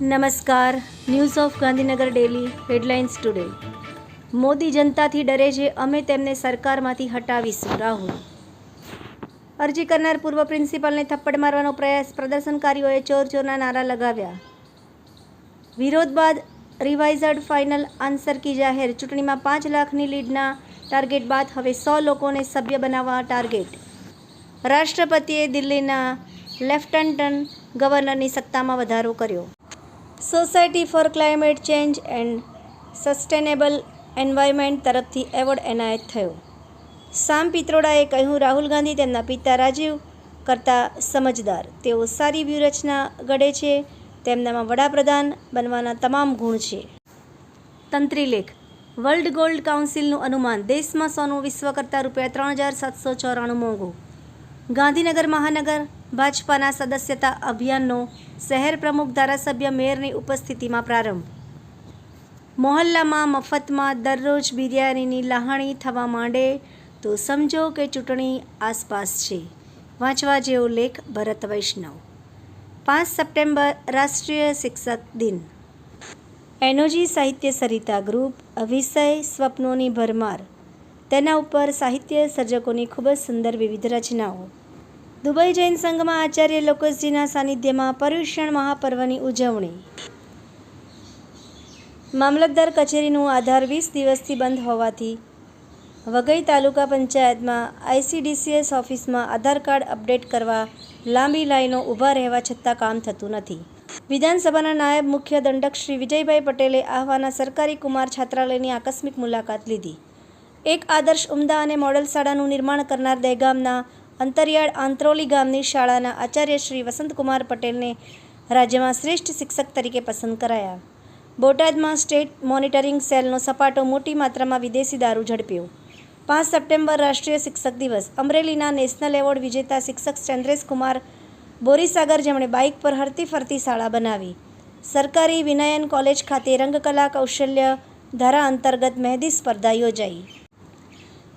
નમસ્કાર. News of Gandhinagar daily headlines today Modi જનતાથી ડરે છે, અમે તેમને સરકારમાંથી હટાવીશું. રાહુલ. અરજી કરનાર પૂર્વ પ્રિન્સિપાલને થપ્પડ મારવાનો પ્રયાસ, પ્રદર્શનકારીઓએ ચોર ચોરના નારા લગાવ્યા. વિરોધ બાદ રિવાઇઝડ ફાઇનલ આન્સર કી જાહેર. ચૂંટણીમાં પાંચ લાખની લીડના ટાર્ગેટ બાદ હવે સો લોકોને સભ્ય બનાવવા ટાર્ગેટ રાષ્ટ્રપતિએ દિલ્હીના લેફ્ટનન્ટ ગવર્નરની સત્તામાં વધારો કર્યો. Society for climate change and sustainable environment તરફથી એવોર્ડ એનાયત થયો. સામ પિત્રોડાએ કહ્યું, રાહુલ ગાંધી તેમના પિતા રાજીવ કરતાં સમજદાર. તેઓ સારી વ્યૂહરચના ઘડે છે. તેમનામાં વડાપ્રધાન બનવાના તમામ ગુણ છે. તંત્રીલેખ વર્લ્ડ ગોલ્ડ કાઉન્સિલનું અનુમાન, દેશમાં સોનું વિશ્વ કરતાં રૂપિયા ત્રણ હજાર સાતસો ચોરાણું મોંઘું. ગાંધીનગર મહાનગર ભાજપાના સદસ્યતા અભિયાનનો શહેર પ્રમુખ ધારાસભ્ય મેયરની ઉપસ્થિતિમાં પ્રારંભ. મોહલ્લામાં મફતમાં દરરોજ બિરયાનીની લહાણી થવા માંડે તો સમજો કે ચૂંટણી આસપાસ છે. વાંચવા જેવો લેખ ભરત વૈષ્ણવ. પાંચ સપ્ટેમ્બર રાષ્ટ્રીય શિક્ષક દિન. એનોજી સાહિત્ય સરિતા ગ્રુપ, અભિષય સ્વપ્નોની ભરમાર. તેના ઉપર સાહિત્ય સર્જકોની ખૂબ જ સુંદર વિવિધ રચનાઓ. દુબઈ જૈન સંઘમાં આચાર્ય લોકસજીના સાનિધ્યમાં પર્યુષણ મહાપર્વની ઉજવણી. મામલતદાર કચેરીનું આધાર વીસ દિવસથી બંધ હોવાથી વઘઈ તાલુકા પંચાયતમાં આઈસીડીસીએસ ઓફિસમાં આધાર કાર્ડ અપડેટ કરવા લાંબી લાઈનો ઊભા રહેવા છતાં કામ થતું નથી. વિધાનસભાના નાયબ મુખ્ય દંડક શ્રી વિજયભાઈ પટેલે આહવાના સરકારી કુમાર છાત્રાલયની આકસ્મિક મુલાકાત લીધી. એક આદર્શ ઉમદા અને મોડલ શાળાનું નિર્માણ કરનાર દહેગામના અંતરિયાળ આંત્રોલી ગામની શાળાના આચાર્ય શ્રી વસંતકુમાર પટેલને રાજ્યમાં શ્રેષ્ઠ શિક્ષક તરીકે પસંદ કરાયા. બોટાદમાં સ્ટેટ મોનિટરિંગ સેલનો સપાટો મોટી માત્રામાં વિદેશી દારૂ ઝડપ્યો. પાંચ સપ્ટેમ્બર રાષ્ટ્રીય શિક્ષક દિવસ. અમરેલીના નેશનલ એવોર્ડ વિજેતા શિક્ષક ચંદ્રેશ કુમાર બોરીસાગર જેમણે બાઇક પર હરતી ફરતી શાળા બનાવી. સરકારી વિનયન કોલેજ ખાતે રંગકલા કૌશલ્ય ધારા અંતર્ગત મહેંદી સ્પર્ધા યોજાઈ.